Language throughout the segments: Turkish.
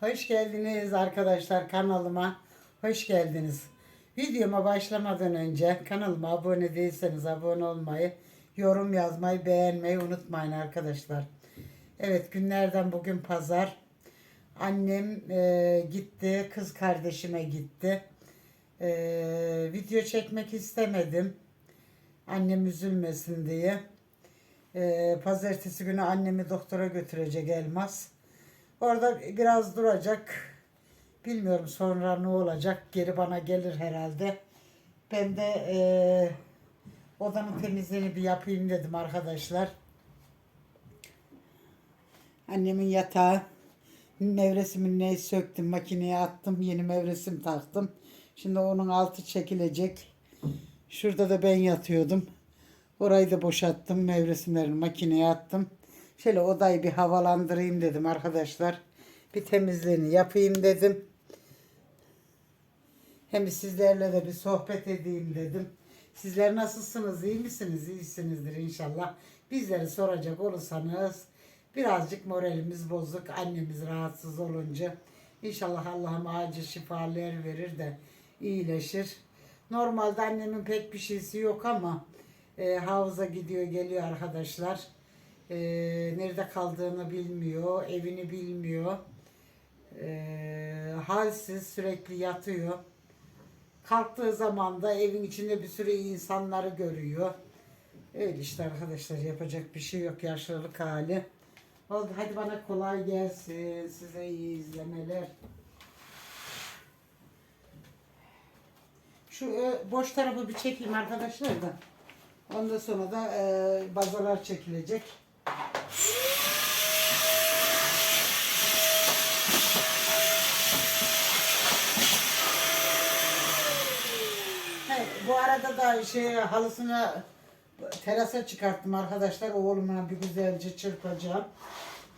Hoş geldiniz arkadaşlar kanalıma. Hoş geldiniz. Videoma başlamadan önce kanalıma abone değilseniz abone olmayı, yorum yazmayı, beğenmeyi unutmayın arkadaşlar. Evet günlerden bugün pazar. Annem e, gitti, kız kardeşime gitti. E, video çekmek istemedim. Annem üzülmesin diye. E, pazartesi günü annemi doktora götürecek Elmas. Orada biraz duracak. Bilmiyorum sonra ne olacak. Geri bana gelir herhalde. Ben de eee odanın temizliğini bir yapayım dedim arkadaşlar. Annemin yatağı mevresimin neyi söktüm makineye attım yeni mevresim taktım. Şimdi onun altı çekilecek. Şurada da ben yatıyordum. Orayı da boşalttım. Mevresimlerini makineye attım. Şöyle odayı bir havalandırayım dedim arkadaşlar. Bir temizliğini yapayım dedim. Hem sizlerle de bir sohbet edeyim dedim. Sizler nasılsınız? iyi misiniz? İyisinizdir inşallah. Bizleri soracak olursanız birazcık moralimiz bozuk. Annemiz rahatsız olunca inşallah Allah'ım acil şifalar verir de iyileşir. Normalde annemin pek bir şeysi yok ama e, havuza gidiyor geliyor arkadaşlar. E, nerede kaldığını bilmiyor, evini bilmiyor. E, halsiz sürekli yatıyor. Kalktığı zaman da evin içinde bir sürü insanları görüyor. Öyle işte arkadaşlar yapacak bir şey yok yaşlılık hali. Oldu hadi bana kolay gelsin. Size iyi izlemeler. Şu e, boş tarafı bir çekeyim arkadaşlar da. Ondan sonra da e, bazalar çekilecek. He, bu arada da şey halısını terasa çıkarttım arkadaşlar. Oğlumla bir güzelce çırpacağım.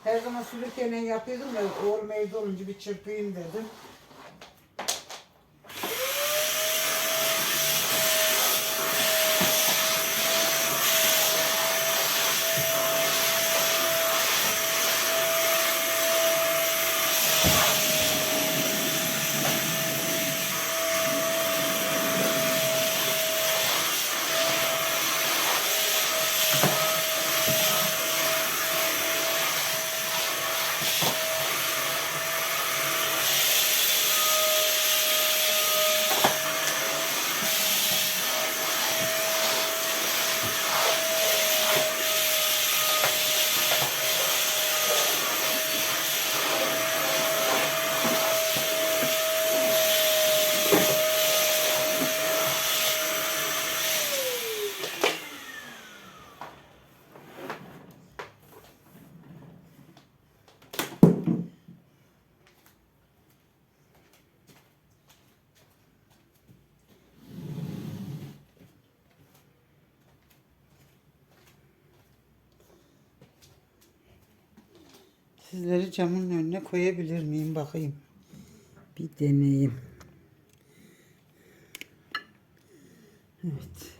Her zaman sülükle yapıyordum da oğlum evde olunca bir çırpayım dedim. Sizleri camın önüne koyabilir miyim bakayım. Bir deneyeyim. Evet.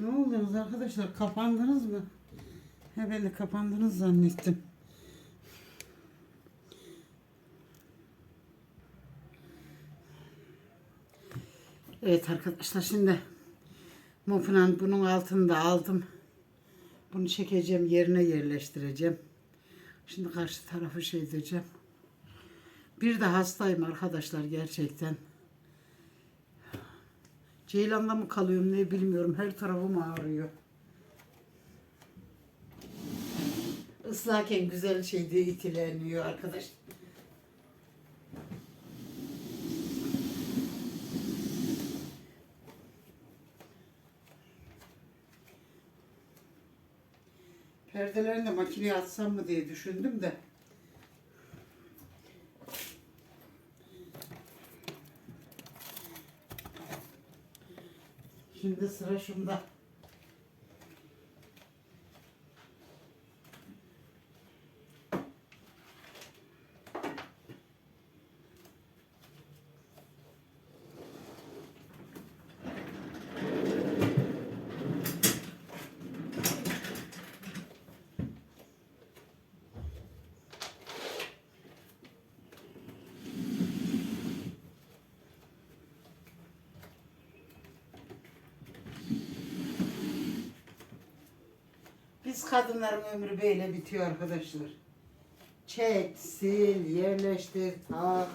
Ne oluyorsunuz arkadaşlar? Kapandınız mı? He ben de kapandınız zannettim. Evet arkadaşlar şimdi Mopunan bunun altını da aldım. Bunu çekeceğim yerine yerleştireceğim. Şimdi karşı tarafı şey edeceğim. Bir de hastayım arkadaşlar gerçekten. Ceylan'da mı kalıyorum ne bilmiyorum. Her tarafım ağrıyor. Islaken güzel şey diye itileniyor arkadaş. Perdelerini de makineye atsam mı diye düşündüm de. Şimdi sıra şunda. Biz kadınların ömrü böyle bitiyor arkadaşlar. Çek, sil, yerleştir, tak.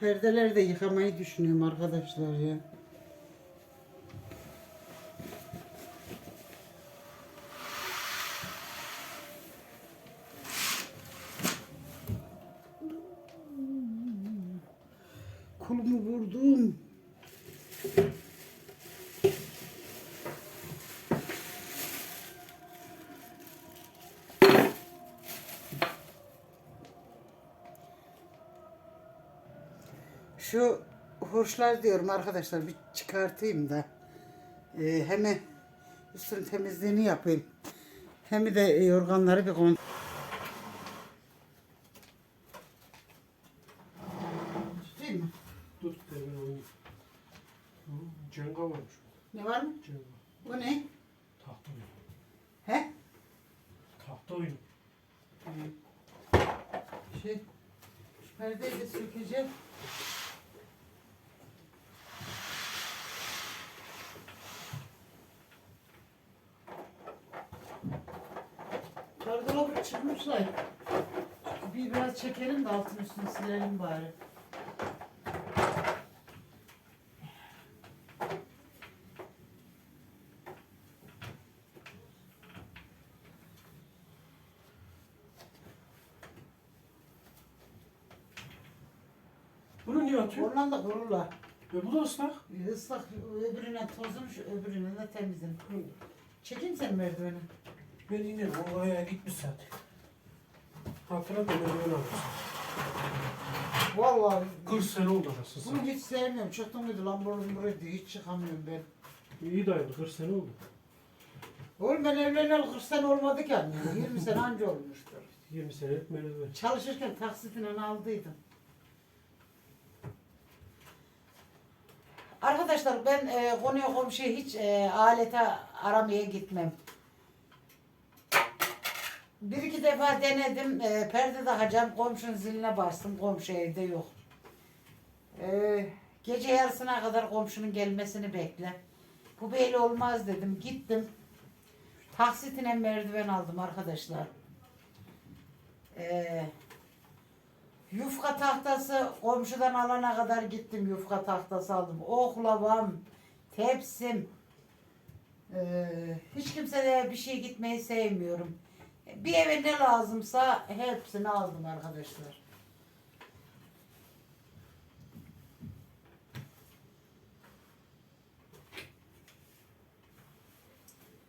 Perdeleri de yıkamayı düşünüyorum arkadaşlar ya. Şu hurşlar diyorum arkadaşlar bir çıkartayım da ee, hem üstünün temizliğini yapayım. Hem de yorganları bir kon. Gardırobu çıkmış da bir biraz çekelim de altın üstünü silelim bari. Bunu niye atıyor? Ondan da kururlar. E bu da ıslak. Islak öbürüne tozun, öbürüne de temizin. Çekeyim sen merdiveni. Ben inerim. O oraya gitmiş zaten. Hatıra merdiven almışsın. Vallahi 40 sene oldu arası. bunu hiç sevmiyorum. Çıktım mıydı lan buraya diye hiç çıkamıyorum ben. İyi dayandı. 40 sene oldu. Oğlum ben evleneli 40 sene olmadı ki anne. 20 sene anca olmuştur. 20 senelik merdiven. Çalışırken taksitini aldıydım. Arkadaşlar ben e, konuya komşuya hiç e, alete aramaya gitmem. Bir iki defa denedim. E, perde takacağım. Komşunun ziline bastım. Komşu evde yok. E, gece yarısına kadar komşunun gelmesini bekle. Bu böyle olmaz dedim. Gittim. Taksitine merdiven aldım arkadaşlar. Ee, yufka tahtası komşudan alana kadar gittim yufka tahtası aldım. Oklavam, tepsim. Ee, hiç kimseye bir şey gitmeyi sevmiyorum. Bir eve ne lazımsa hepsini aldım arkadaşlar.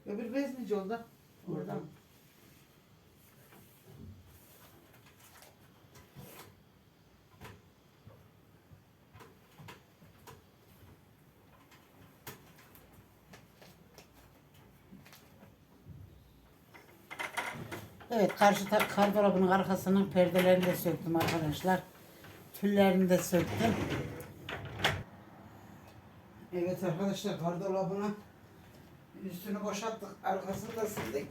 Öbür bezmici oldu. Oradan. Evet karşı kardolabının arkasının perdelerini de söktüm arkadaşlar. Tüllerini de söktüm. Evet arkadaşlar gardırobunu üstünü boşalttık. Arkasını da sildik.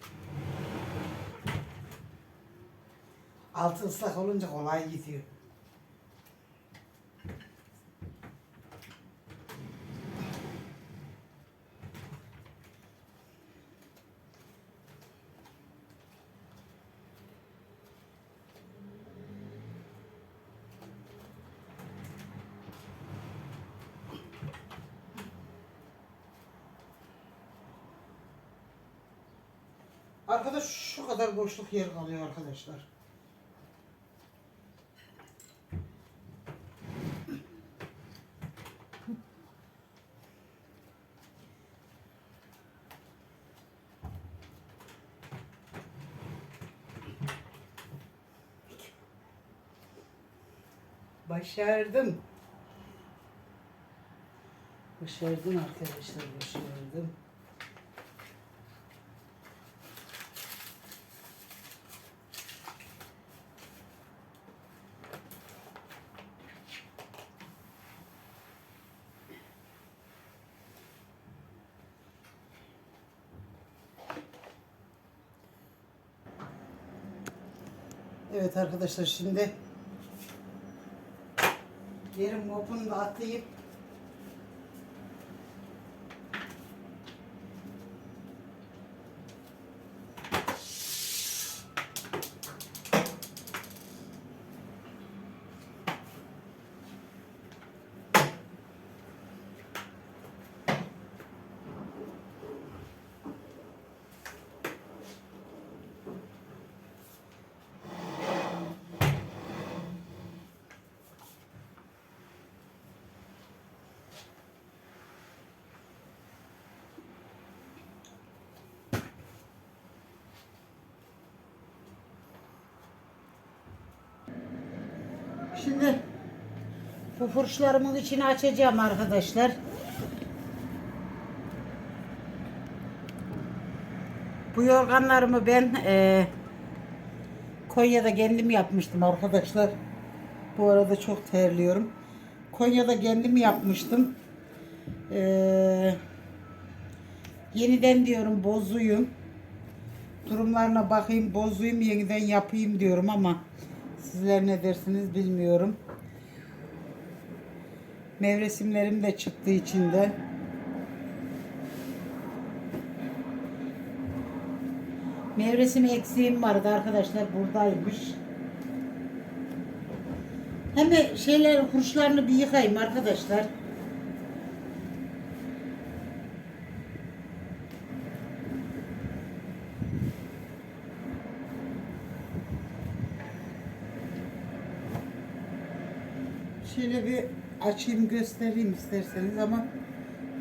Altı ıslak olunca kolay gidiyor. Boşluk yer kalıyor arkadaşlar. Başardım. Başardım arkadaşlar, başardım. Evet arkadaşlar şimdi yerin mopunu da atlayıp Şimdi bu fırçlarımın içini açacağım arkadaşlar. Bu yorganlarımı ben eee, Konya'da kendim yapmıştım arkadaşlar. Bu arada çok terliyorum. Konya'da kendim yapmıştım. Eee, yeniden diyorum bozuyum. Durumlarına bakayım bozuyum yeniden yapayım diyorum ama sizler ne dersiniz bilmiyorum. Mevresimlerim de çıktı içinde. Mevresim eksiğim vardı arkadaşlar buradaymış. Hem şeyler kurşlarını bir yıkayayım arkadaşlar. Şey şöyle bir açayım göstereyim isterseniz ama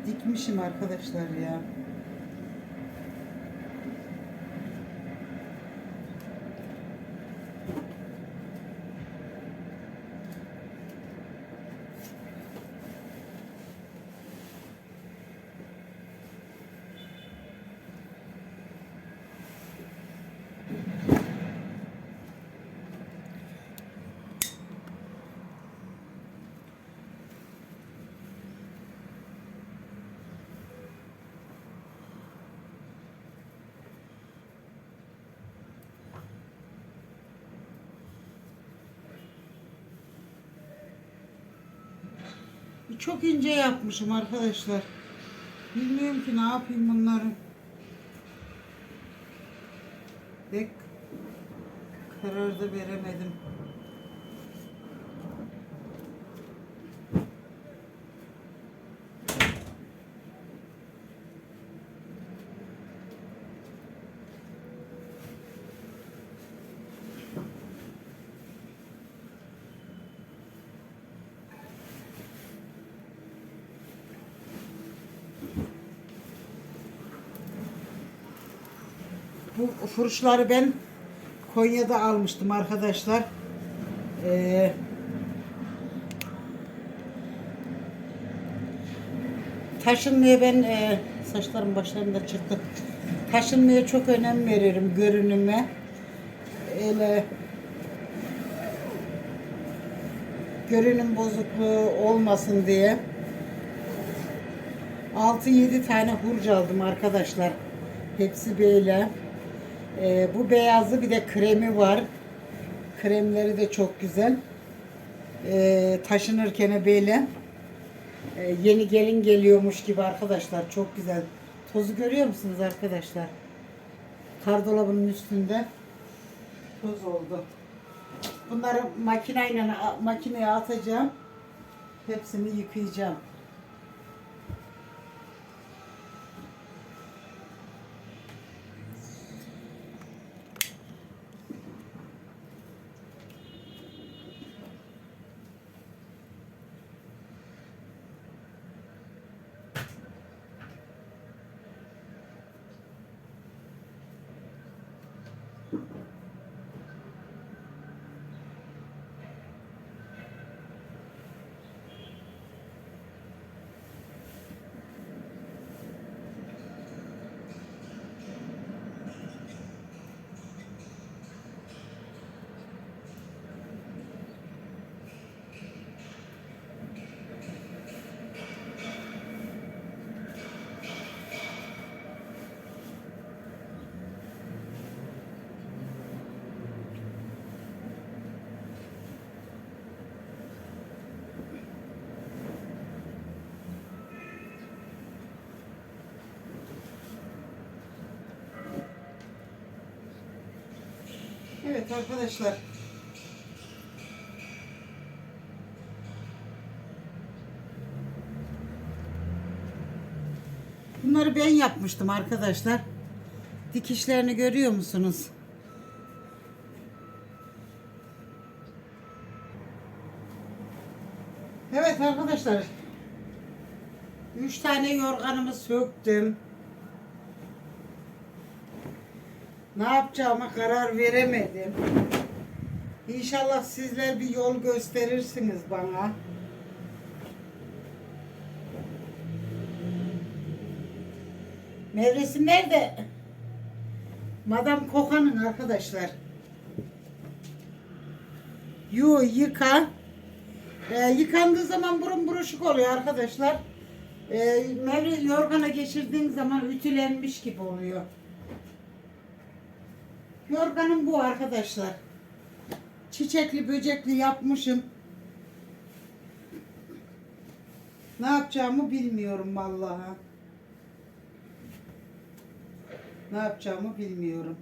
dikmişim arkadaşlar ya. Çok ince yapmışım arkadaşlar. Bilmiyorum ki ne yapayım bunları. Pek karar da veremedim. Bu ben Konya'da almıştım arkadaşlar. Ee, taşınmaya ben e, saçlarım başlarım da çıktı. Taşınmaya çok önem veririm görünüme. Öyle görünüm bozukluğu olmasın diye. 6-7 tane hurç aldım arkadaşlar. Hepsi böyle. Ee, bu beyazı bir de kremi var. Kremleri de çok güzel. Ee, taşınırken böyle e, yeni gelin geliyormuş gibi arkadaşlar. Çok güzel. Tozu görüyor musunuz arkadaşlar? Kardolabının üstünde toz oldu. Bunları makineyle makineye atacağım. Hepsini yıkayacağım. Evet arkadaşlar. Bunları ben yapmıştım arkadaşlar. Dikişlerini görüyor musunuz? Evet arkadaşlar. Üç tane yorganımı söktüm. Ne yapacağıma karar veremedim. İnşallah sizler bir yol gösterirsiniz bana. Mevresim nerede? Madam Koka'nın arkadaşlar. Yu yıka. Ee, yıkandığı zaman burun buruşuk oluyor arkadaşlar. Ee, mevre yorgana geçirdiğin zaman ütülenmiş gibi oluyor. Yorganım bu arkadaşlar. Çiçekli böcekli yapmışım. Ne yapacağımı bilmiyorum vallahi. Ne yapacağımı bilmiyorum.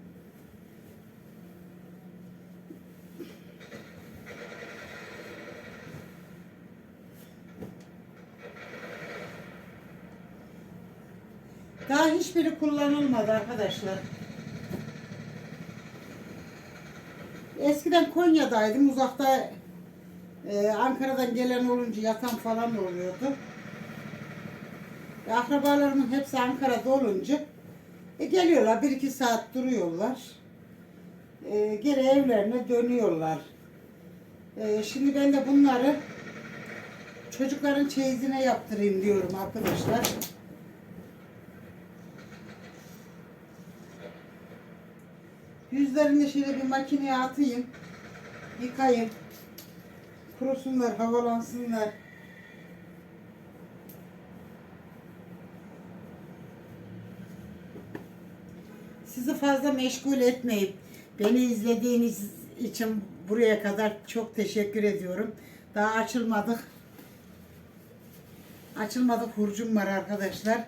Daha hiçbiri kullanılmadı arkadaşlar. Eskiden Konya'daydım. Uzakta Ee, Ankara'dan gelen olunca yatan falan oluyordu. E, akrabalarımın hepsi Ankara'da olunca e, geliyorlar bir iki saat duruyorlar. E, geri evlerine dönüyorlar. E, şimdi ben de bunları çocukların çeyizine yaptırayım diyorum arkadaşlar. Yüzlerini şöyle bir makineye atayım. Yıkayayım. Kurusunlar, havalansınlar. Sizi fazla meşgul etmeyip beni izlediğiniz için buraya kadar çok teşekkür ediyorum. Daha açılmadık. Açılmadık hurcum var arkadaşlar.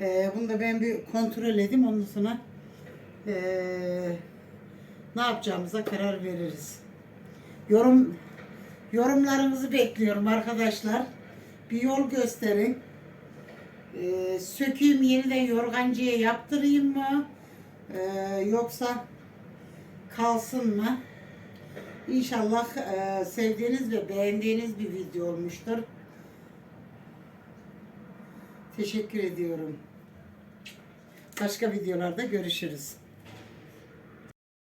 Ee, bunu da ben bir kontrol edeyim. Ondan sonra ee, ne yapacağımıza karar veririz. Yorum yorumlarınızı bekliyorum arkadaşlar. Bir yol gösterin. Ee, sökeyim yeniden yorgancıya yaptırayım mı? Ee, yoksa kalsın mı? İnşallah e, sevdiğiniz ve beğendiğiniz bir video olmuştur. Teşekkür ediyorum. Başka videolarda görüşürüz.